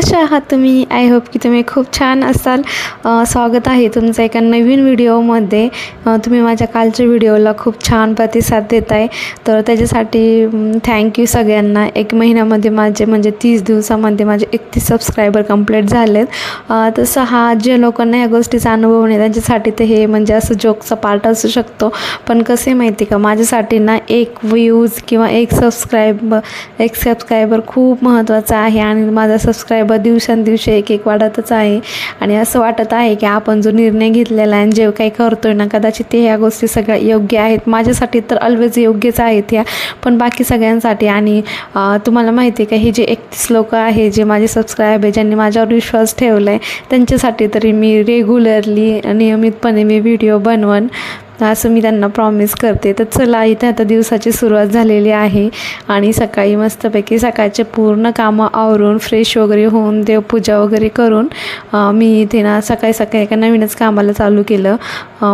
कसे आहात तुम्ही? आय होप की तुम्ही खूप छान असाल. स्वागत आहे तुमचं एका नवीन व्हिडिओमध्ये. तुम्ही माझ्या कालच्या व्हिडिओला खूप छान प्रतिसाद देत आहे तर त्याच्यासाठी थँक्यू सगळ्यांना. एक महिन्यामध्ये माझे म्हणजे तीस दिवसामध्ये माझे एकतीस सबस्क्रायबर कंप्लीट झालेत. तसं हा जे लोकांना या गोष्टीचा अनुभव नाही त्यांच्यासाठी तर हे म्हणजे असं जोकचा पार्ट असू शकतो. पण कसे माहिती का? माझ्यासाठी ना एक व्ह्यूज किंवा एक सबस्क्राईब एक सबस्क्रायबर खूप महत्त्वाचा आहे आणि माझा सबस्क्रायबर दिवसांदिवशी एक एक वाढतच आहे. आणि असं वाटत आहे की आपण जो निर्णय घेतलेला आहे आणि जे काही करतोय ना कदाचित ते ह्या गोष्टी सगळ्या योग्य आहेत. माझ्यासाठी तर ऑलवेज योग्यच आहेत ह्या. पण बाकी सगळ्यांसाठी आणि तुम्हाला माहिती आहे का हे जे एकतीस लोक आहे जे माझे सबस्क्राईब आहे ज्यांनी माझ्यावर विश्वास ठेवला आहे त्यांच्यासाठी तरी मी रेग्युलरली नियमितपणे मी व्हिडिओ बनवन असं मी त्यांना प्रॉमिस करते. तर चला इथे आता दिवसाची सुरुवात झालेली आहे. आणि सकाळी मस्तपैकी सकाळचे पूर्ण कामं आवरून फ्रेश वगैरे होऊन देवपूजा वगैरे करून मी इथे ना सकाळी सकाळी एका नवीनच कामाला चालू केलं.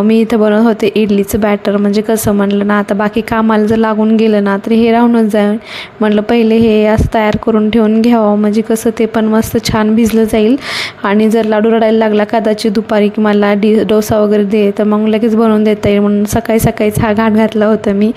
मी इथं बनवत होते इडलीचं बॅटर म्हणजे कसं म्हणलं ना आता बाकी कामाला जर लागून गेलं ना तर हे राहूनच जाईल. म्हटलं पहिले हे असं तयार करून ठेवून घ्यावं. म्हणजे कसं ते पण मस्त छान भिजलं जाईल. आणि जर लाडू रडायला लागला कदाचित दुपारी की मला डी डोसा वगैरे दे तर मग लगेच बनवून देता येईल. म्हणून सकाळी सकाळीच हा घाट घातला होता मी.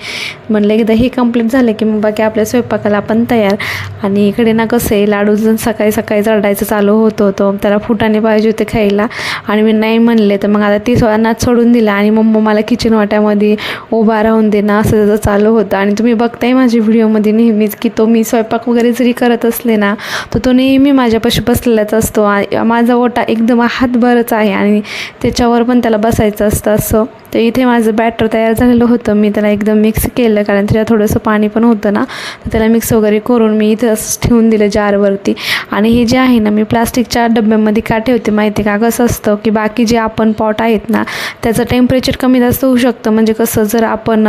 म्हणलं एकदा हे कंप्लीट झालं की मग बाकी आपल्या स्वयंपाकाला आपण तयार. आणि इकडे ना कसं आहे लाडू जण सकाळी सकाळी रडायचं चालू होत होतं. त्याला फुटाने पाहिजे होते खायला. आणि मी नाही म्हणले तर मग आता ती नाच सोडून दिला. आणि मम्मा मला किचन वाट्यामध्ये उभा राहून देणं असं त्याचं चालू होतं. आणि तुम्ही बघताय माझ्या व्हिडिओमध्ये नेहमीच की तो मी स्वयंपाक वगैरे जरी करत असले ना तर तो नेहमी माझ्यापाशी बसलेलाच असतो. माझा ओटा एकदम हातभरच आहे आणि त्याच्यावर पण त्याला बसायचं असतं असं. तर इथे माझं बॅटर तयार झालेलं होतं. मी त्याला एकदम मिक्स केलं कारण त्याला थोडंसं पाणी पण होतं ना. तर त्याला मिक्स वगैरे करून मी इथं असं ठेवून दिलं जारवरती आणि हे जे आहे ना मी प्लास्टिकच्या डब्यामध्ये का ठेवते माहिती आहे का? कसं असतं की बाकी जे आपण पॉट आहेत ना त्याचं टेम्परेचर कमी जास्त होऊ शकतं. म्हणजे कसं जर आपण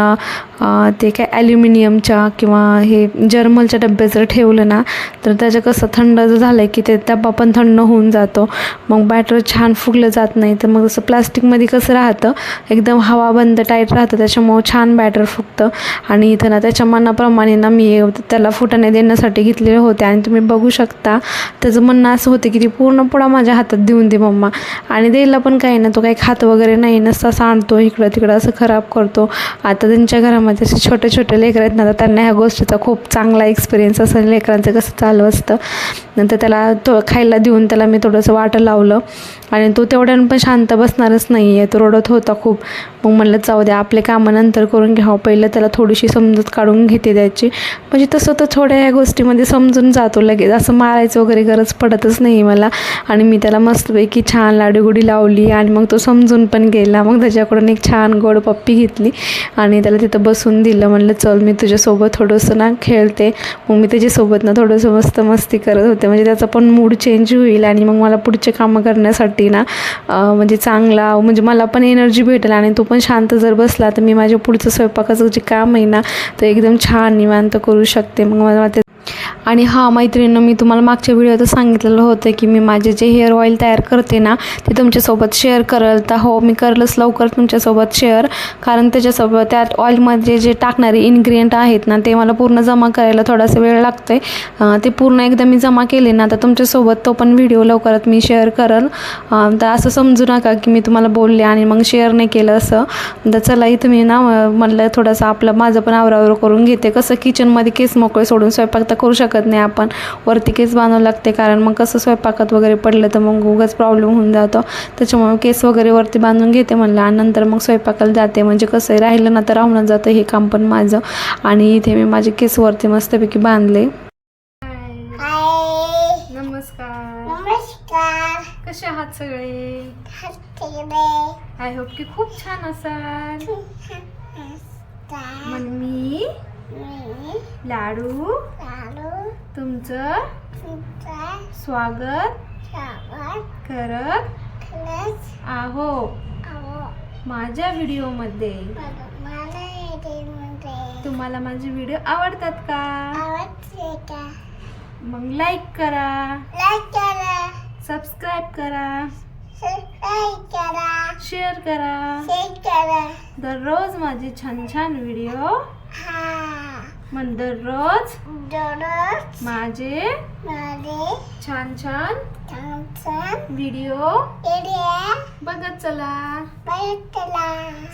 ते काय ॲल्युमिनियमच्या किंवा हे जर्मलच्या डब्यात जर ठेवलं ना तर त्याचं कसं थंड जर झालं की ते डब्बा पण थंड होऊन जातो. मग बॅटर छान फुगलं जात नाही. तर मग असं प्लास्टिकमध्ये कसं राहतं? एकदम हवा बंद टाईट राहतं त्याच्यामुळं छान बॅटर फुगतं आणि इथं ना त्याच्या मनाप्रमाणे ना मी त्याला फुटाणे देण्यासाठी घेतलेले होते. आणि तुम्ही बघू शकता त्याचं म्हणणं असं होतं की ती पूर्ण पुडा माझ्या हातात देऊन दे मम्मा. आणि द्यायला पण काही ना तो काही खात वगैरे नाही नसता सांडतो इकडं तिकडं असं खराब करतो. आता त्यांच्या घरामध्ये असे छोटे छोटे लेकरं आहेत ना तर त्यांना ह्या गोष्टीचा खूप चांगला एक्सपिरियन्स असं लेकरांचं कसं चालू असतं. नंतर त्याला तो खायला देऊन त्याला मी थोडंसं वाटं लावलं. आणि तो तेवढ्यानं पण शांत बसणारच नाही आहे तो रडत होता खूप. मग म्हणलं जाऊ द्या आपले कामं नंतर करून घ्यावं. पहिलं त्याला थोडीशी समजूत काढून घेते त्याची म्हणजे तसं तर थोड्या या गोष्टीमध्ये समजून जातो लगेच. असं मारायचं वगैरे गरज पडतच नाही मला. आणि मी त्याला मस्तपैकी छान लाडूगुडी लावली आणि मग तो समजून पण गेला. मग त्याच्याकडून एक छान गोड पप्पी घेतली आणि त्याला तिथं बसून दिलं. म्हणलं चल मी तुझ्यासोबत थोडंसं ना खेळते. मग मी त्याच्यासोबत ना थोडंसं मस्त मस्ती करत होते. म्हणजे त्याचा पण मूड चेंज होईल आणि मग मला पुढचे कामं करण्यासाठी ना म्हणजे चांगला म्हणजे मला पण एनर्जी भेटेल आणि तो पण शांत जर बसला तर मी माझ्या पुढचं स्वयंपाकाचं जे काम आहे ना तर एकदम छान निवांत करू शकते. मग मला ते आणि हा मैत्रिणीनं मी तुम्हाला मागच्या व्हिडिओत सांगितलेलं होतं की मी माझे जे हेअर ऑईल तयार करते ना ते तुमच्यासोबत शेअर करल. तर हो मी करलंच लवकर तुमच्यासोबत शेअर कारण त्याच्यासोबत त्यात ऑइलमध्ये जे टाकणारे इन्ग्रिडियंट आहेत ना ते मला पूर्ण जमा करायला थोडासा वेळ लागतो आहे ते पूर्ण एकदा मी जमा केले ना तर तुमच्यासोबत तो पण व्हिडिओ लवकरात मी शेअर करल. तर असं समजू नका की मी तुम्हाला बोलले आणि मग शेअर नाही केलं असं. तर चला इथं मी ना म्हणलं थोडंसं आपलं माझं पण आवरावर करून घेते. कसं किचनमध्ये केस मोकळे सोडून स्वयंपाक तर करू शकत नाही आपण. वरती केस बांधावं लागते कारण मग कसं स्वयंपाकात वगैरे पडलं तर मग उगाच प्रॉब्लेम होऊन जातो. त्याच्यामुळे केस वगैरे वरती बांधून घेते म्हणलं आणि नंतर मग स्वयंपाकाला जाते. म्हणजे कसं राहिलं ना तर राहूनच जातं हे काम पण माझं. आणि इथे मी माझे केस वरती मस्तपैकी बांधले. हाय नमस्कार. नमस्कार. कसे आहात सगळे? आय होप की खूप छान असाल. मी लाडू? लाडू. तुमचं? स्वागत. करत? आहो. माझ्या व्हिडिओमध्ये तुम्हाला माझे व्हिडिओ आवडतात का? मग लाईक करा. लाईक करा. सबस्क्राईब करा. करा शेअर करा. शेअर करा दररोज माझे छान छान व्हिडिओ म्हण दररोज दररोज माझे माझे छान छान छान व्हिडिओ एरिया बघत चला. बायकला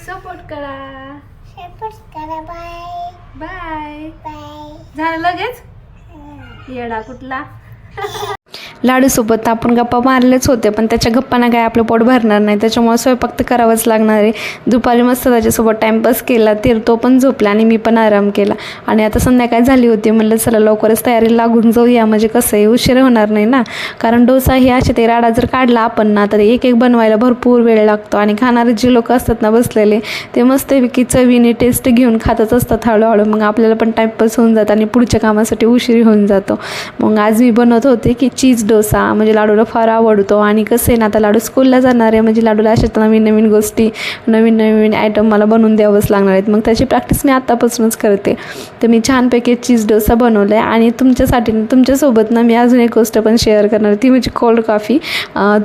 सपोर्ट करा. सपोर्ट करा बाय बाय बाय झालं लगेच? येडा कुठला? लाडूसोबत तर आपण गप्पा मारलेच होते पण त्याच्या गप्पांना काय आपलं पोट भरणार नाही. त्याच्यामुळे स्वयंपाक तर करावंच लागणार आहे. दुपारी मस्त त्याच्यासोबत टाईमपास केला तर तो पण झोपला आणि मी पण आराम केला. आणि आता संध्याकाळ झाली होती म्हणलं चला लवकरच तयारी लागून जाऊया म्हणजे कसं आहे उशीर होणार नाही ना. कारण डोसा हे असे ते राडा जर काढला आपण ना तर एक एक बनवायला भरपूर वेळ लागतो. आणि खाणारे जे लोक असतात ना बसलेले ते मस्तपैकी चवीने टेस्ट घेऊन खातच असतात हळूहळू. मग आपल्याला पण टाईमपास होऊन जातं आणि पुढच्या कामासाठी उशीर होऊन जातो. मग आज मी बनवत होते की चीज डोसा म्हणजे लाडूला फार आवडतो. आणि कसं आहे ना आता लाडू स्कूलला जाणार आहे म्हणजे लाडूला अशा नवीन नवीन गोष्टी नवीन नवीन आयटम मला बनवून द्यावंच लागणार आहेत. मग त्याची प्रॅक्टिस मी आत्तापासूनच करते. तर मी छानपैकी चीज डोसा बनवला आहे आणि तुमच्यासाठी तुमच्यासोबत ना मी अजून एक गोष्ट पण शेअर करणार आहे. ती म्हणजे कोल्ड कॉफी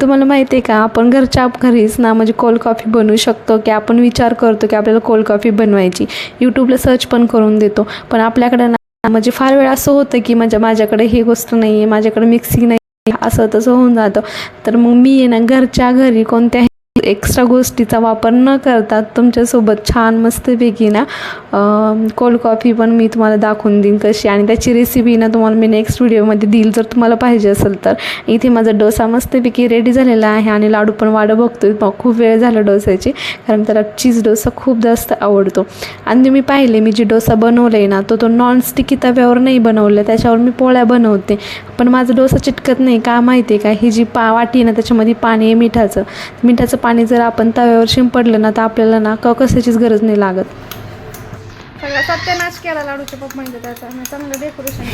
तुम्हाला माहिती आहे का आपण घरच्या घरीच ना म्हणजे कोल्ड कॉफी बनवू शकतो की आपण विचार करतो की आपल्याला कोल्ड कॉफी बनवायची. यूट्यूबला सर्च पण करून देतो. पण आपल्याकडे ना म्हणजे फार वेळा असं होतं की म्हणजे माझ्याकडे ही गोष्ट नाही आहे माझ्याकडे मिक्सिंग नाही असं तसं होऊन जातं. तर मग मी आहे ना घरच्या घरी कोणत्याही एक्स्ट्रा गोष्टीचा वापर न करता तुमच्यासोबत छान मस्तपैकी ना कोल्ड कॉफी पण मी तुम्हाला दाखवून देईन कशी आणि त्याची रेसिपी ना तुम्हाला मी नेक्स्ट व्हिडिओमध्ये देईल. जर तुम्हाला पाहिजे असेल तर. इथे माझा डोसा मस्तपैकी रेडी झालेला आहे आणि लाडू पण वाढ बघतोय. खूप वेळ झाला डोस्याची कारण त्याला चीज डोसा खूप जास्त आवडतो. आणि मी पाहिले मी जे डोसा बनवलं आहे ना तो तो नॉनस्टिकी तव्यावर नाही बनवलं त्याच्यावर मी पोळ्या बनवते. पण माझा डोसा चिटकत नाही. का माहिती आहे का? ही जी पा वाटी आहे ना त्याच्यामध्ये पाणी आहे मिठाचं. मिठाचं पाणी जर आपण तव्यावर शिंपडलं ना तर आपल्याला ना क कशाचीच गरज नाही लागत. सगळा सत्यानाश केला लाडूच्या म्हणजे त्याचा चांगलं डेकोरेशन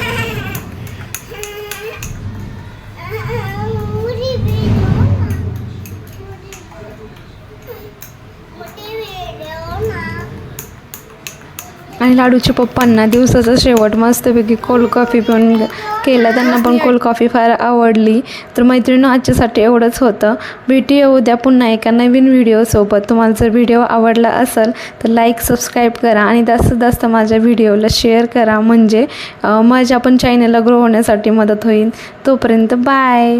आणि लाडूच्या पप्पांना दिवसाचा शेवट मस्तपैकी कोल्ड कॉफी पण केला. त्यांना पण कोल्ड कॉफी फार आवडली. तर मैत्रिणी आजच्यासाठी एवढंच होतं. भेटी उद्या पुन्हा एका नवीन व्हिडिओसोबत तुम्हाला जर व्हिडिओ आवडला असेल तर लाईक सबस्क्राईब करा आणि जास्तीत जास्त माझ्या व्हिडिओला शेअर करा. म्हणजे माझ्या पण चॅनलला ग्रो होण्यासाठी मदत होईल. तोपर्यंत बाय